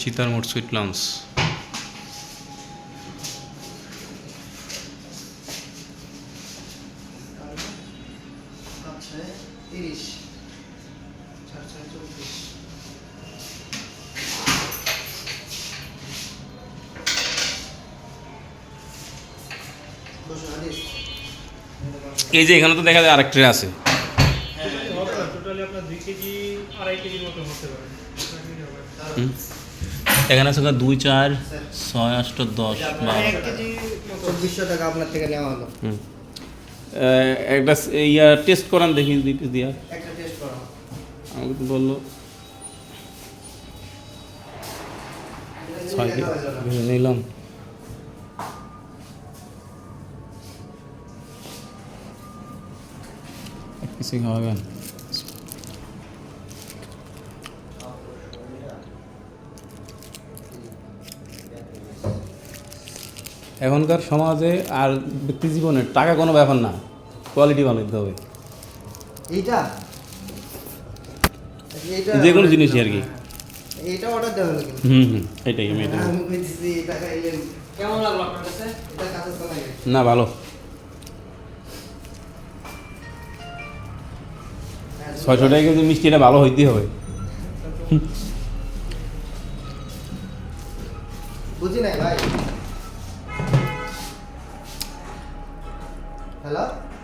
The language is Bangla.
চিতার মোট সুইট চব্বিশ এই যে এখানে তো দেখা যায় আরেক ট্রে আছে। টোটালি আপনার দুই কেজি আড়াই কেজির মতো হতে পারে হুম। এখানে আছে দুই চার ছয় আষ্ট দশ বারো এক কেজি চব্বিশশো টাকা আপনার থেকে নেওয়া হলো হুম। আহ, একটা স- ইয়া টেস্ট করান দেখি দুই পিস দিয়া একটা টেস্ট করো আমাকে তো বললো ছয় দেখা হয়ে যাবে। কেজি নিলাম এক পিসই এখনকার সমাজে আর ব্যক্তি জীবনে টাকা কোনো ব্যাপার না কোয়ালিটি ভালো দিতে হবে। এইটা? এইটা যে কোনো জিনিসই আর কি। এইটা অর্ডার দেওয়া হলো হুম হুম এটাই আমি এটা এটা খাইলে কেমন লাগল আপনার কাছে? এটা গেছে না ভালো। ছয়শো টাকা কিন্তু মিষ্টিটা ভালো হইতেই হবে। বুঝি নাই ভাই। Hello?